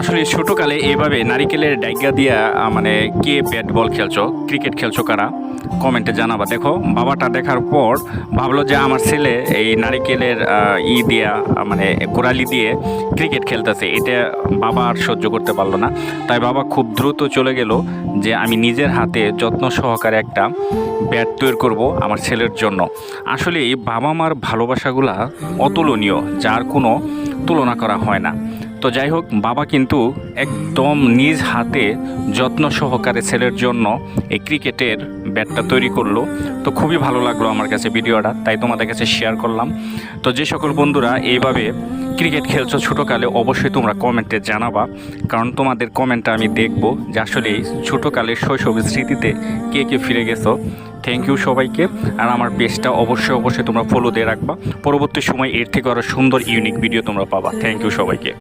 আসলে ছোটোকালে এভাবে নারিকেলের ডাইগা দিয়া মানে কে ব্যাট বল খেলছো, ক্রিকেট খেলছো কারা? কমেন্টে জানাবা। দেখো, বাবাটা দেখার পর ভাবলো যে আমার ছেলে এই নারিকেলের ই দিয়া মানে গোড়ালি দিয়ে ক্রিকেট খেলতেছে। এটা বাবা আর সহ্য করতে পারল না। তাই বাবা খুব দ্রুত চলে গেল যে আমি নিজের হাতে যত্ন সহকারে একটা ব্যাট তৈরি করব আমার ছেলের জন্য। আসলে বাবা মার ভালোবাসাগুলা অতুলনীয়, যার কোনো তুলনা করা হয় না। তো যাই হোক, বাবা কিন্তু একদম নিজ হাতে যত্ন সহকারে ছেলের জন্য এই ক্রিকেটের ব্যাটটা তৈরি করল। তো খুবই ভালো লাগল আমার কাছে ভিডিওটা, তাই তোমাদের কাছে শেয়ার করলাম। তো যে সকল বন্ধুরা এইভাবে ক্রিকেট খেলছো ছোটোকালে, অবশ্যই তোমরা কমেন্টে জানাবা, কারণ তোমাদের কমেন্টটা আমি দেখব যে আসলে ছোটোকালের শৈশবের স্মৃতিতে কে কে ফিরে গেছো। থ্যাংক ইউ সবাইকে, আর আমার পেজটা অবশ্যই অবশ্যই তোমরা ফলো দিয়ে রাখবা। পরবর্তী সময় এর থেকে আরও সুন্দর ইউনিক ভিডিও তোমরা পাবা। থ্যাংক ইউ সবাইকে।